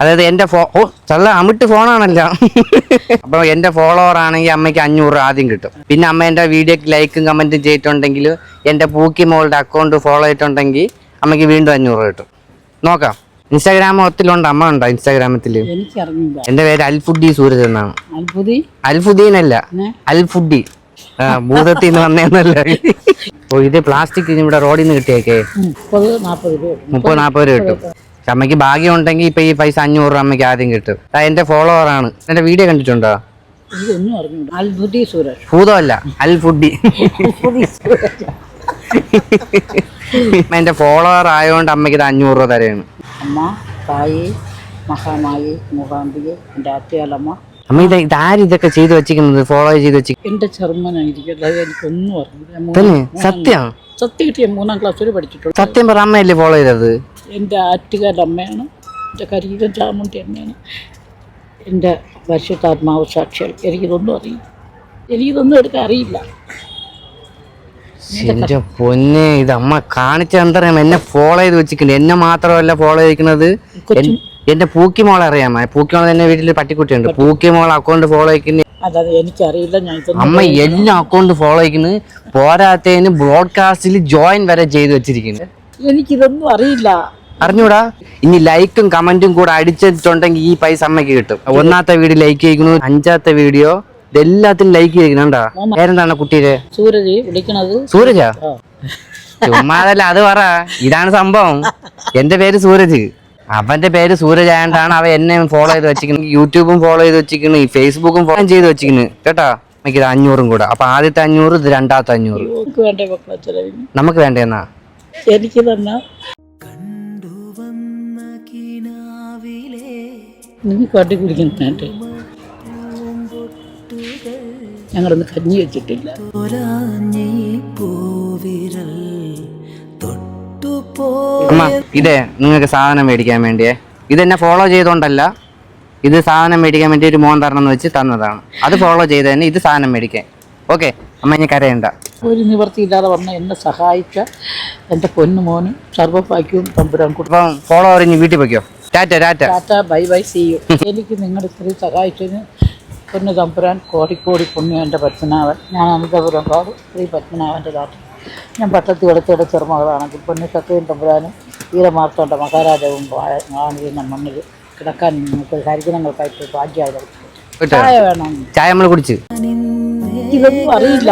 അതായത് എന്റെ ഫോ ഓ ചല്ല അമിട്ട് ഫോണാണല്ലോ. അപ്പൊ എന്റെ ഫോളോവർ ആണെങ്കിൽ അമ്മയ്ക്ക് അഞ്ഞൂറ് ആദ്യം കിട്ടും. പിന്നെ അമ്മ എന്റെ വീഡിയോക്ക് ലൈക്കും കമന്റും ചെയ്തിട്ടുണ്ടെങ്കിൽ എന്റെ പൂക്കി മോളുടെ അക്കൗണ്ട് ഫോളോ ചെയ്തിട്ടുണ്ടെങ്കിൽ അമ്മയ്ക്ക് വീണ്ടും അഞ്ഞൂറ് കിട്ടും. നോക്കാം. ഇൻസ്റ്റാഗ്രാം ഒത്തിലുണ്ട് അമ്മ ഉണ്ടോ ഇൻസ്റ്റാഗ്രാമത്തിൽ എന്റെ പേര് അൽഫുഡി സൂരജ് എന്നാണ്. അൽഫുദ്ദീനല്ല? അൽഫുഡി ഭൂതത്തിൽ നിന്ന് വന്നേന്നല്ല. ഓ ഇത് പ്ലാസ്റ്റിക് ഇവിടെ റോഡിൽ നിന്ന് കിട്ടിയേക്കേ. മുപ്പത് നാൽപ്പത് രൂപ കിട്ടും. അമ്മയ്ക്ക് ഭാഗ്യം ഉണ്ടെങ്കിൽ ഇപ്പൊ ഈ പൈസ അഞ്ഞൂറ് രൂപ അമ്മയ്ക്ക് ആദ്യം കിട്ടും. എന്റെ ഫോളോവർ ആണ്. എന്റെ വീഡിയോ കണ്ടിട്ടുണ്ടോ? ഭൂതമല്ല അൽ ഫുഡി എന്റെ ഫോളോവർ ആയതുകൊണ്ട് അമ്മയ്ക്ക് ഇത് അഞ്ഞൂറ് രൂപ തരെയാണ് അമ്മ തായി മഹാമായി മൂകാംബിക എന്റെ അത്യാലമ്മ അമ്മ ഇത് ഇതാരും ഇതൊക്കെ ചെയ്ത് വെച്ചിരിക്കുന്നത്? ഫോളോ ചെയ്ത് വെച്ചിരിക്കുന്നത് എന്റെ ചെറുമനായിരിക്കും. എനിക്കൊന്നും അറിയില്ല സത്യം? സത്യം മൂന്നാം ക്ലാസ് വരെ പഠിച്ചിട്ടുള്ളൂ സത്യം പറ അമ്മയല്ലേ ഫോളോ ചെയ്തത്? എന്റെ ആറ്റുകാരുടെ അമ്മയാണ് എന്റെ കരികം ചാമുണ്ടി അമ്മയാണ് എന്റെ പരിശുദ്ധാത്മാവ് സാക്ഷികൾ. എനിക്കിതൊന്നും അറിയില്ല. എനിക്കിതൊന്നും എടുക്കാൻ അറിയില്ല. എന്റെ പൊന്നെ ഇത് അമ്മ കാണിച്ച എന്തറിയാം എന്നെ ഫോളോ ചെയ്ത് വെച്ചിട്ടുണ്ട്. എന്നെ മാത്രമല്ല ഫോളോ ചെയ്തിരിക്കുന്നത് എന്റെ എന്റെ പൂക്കിമോൾ അറിയാമോ? പൂക്കിമോൾ എന്നെ വീട്ടിൽ പട്ടിക്കുട്ടിയുണ്ട്. പൂക്കിമോൾ അക്കൗണ്ട് ഫോളോ ചെയ്യുന്നത് എനിക്കറിയില്ല അമ്മ എല്ലാ അക്കൗണ്ട് ഫോളോ ചെയ്യുന്നത് പോരാത്തതിന് ബ്രോഡ്കാസ്റ്റിൽ ജോയിൻ വരെ ചെയ്ത് വെച്ചിരിക്കുന്നു. എനിക്കിതൊന്നും അറിയില്ല. അറിഞ്ഞൂടാ? ഇനി ലൈക്കും കമന്റും കൂടെ അടിച്ചിട്ടുണ്ടെങ്കിൽ ഈ പൈസ അമ്മയ്ക്ക് കിട്ടും. ഒന്നാമത്തെ വീഡിയോ ലൈക്ക് ചെയ്യിക്കുന്നു അഞ്ചാമത്തെ വീഡിയോ ഇതെല്ലാത്തിനും ലൈക്ക് ചെയ്യിക്കുന്നുണ്ടാ? പേരെന്താണ് കുട്ടിയുടെ സൂരജ് വിളിക്കണത്. സൂരജാ. ചുമ്മാതല്ല അത് പറ. ഇതാണ് സംഭവം. എന്റെ പേര് സൂരജ്. അവന്റെ പേര് സൂരജ് ആയതുകൊണ്ടാണ് അവൻ എന്നെ ഫോളോ ചെയ്ത് വെച്ചിരിക്കുന്നത്. യൂട്യൂബും ഫോളോ ചെയ്ത് വെച്ചിരിക്കുന്നു ഈ ഫേസ്ബുക്കും ഫോളോ ചെയ്ത് വെച്ചിരിക്കുന്നു. കേട്ടോ? നമുക്ക് ഇത് അഞ്ഞൂറും കൂടെ. അപ്പൊ ആദ്യത്തെ അഞ്ഞൂറ് ഇത് രണ്ടാമത്തെ അഞ്ഞൂറ്. നമുക്ക് വേണ്ട എന്നാ ചെലവിന്? നമുക്ക് വേണ്ടേന്നാ എനിക്ക് തന്നെ നീ കാട്ടി കുടിക്കുന്നുണ്ട് ഞങ്ങളൊന്ന് കഞ്ഞി വെച്ചിട്ടില്ല. ഇതേ നിങ്ങൾക്ക് സാധനം മേടിക്കാൻ വേണ്ടിയേ. ഇതെന്നെ ഫോളോ ചെയ്തോണ്ടല്ല ഇത് സാധനം മേടിക്കാൻ വേണ്ടി ഒരു മോൻ തരണം എന്ന് വെച്ച് തന്നതാണ്. അത് ഫോളോ ചെയ്ത് തന്നെ ഇത് സാധനം മേടിക്കാൻ. ഓക്കെ അമ്മ ഇനി കരയണ്ട. ഒരു നിവർത്തിയില്ലാതെ വന്ന എന്നെ സഹായിച്ച എന്റെ പൊന്നുമോനും സർവഭാഗ്യവും തമ്പുരാൻ വീട്ടിൽ വയ്ക്കോ tata tata. Tata bye bye see you. എനിക്ക് നിങ്ങൾ ഇത്രയും സഹായിച്ചതിന് പൊന്നു തമ്പുരാൻ കോടിക്കോടി പുണ്യം എന്റെ പത്മനാഭൻ. ഞാൻ അനന്തപുരം കാട് ശ്രീ പത്മനാഭന്റെ കാട്ട് ഞാൻ പട്ടത്തി എടുത്തിടെ ചെറുമകളാണെങ്കിൽ പൊന്നു സത്യവും തമ്പുരാനും വീരമാർത്തോണ്ട മഹാരാജവും വാണിരുന്ന മണ്ണിൽ കിടക്കാൻ നിങ്ങൾക്ക് ഹരിജനങ്ങൾക്കായിട്ട് ഭാഗ്യമായി ചായ വേണം. ചായ നമ്മൾ കുടിച്ച്. ഇതൊന്നും അറിയില്ല.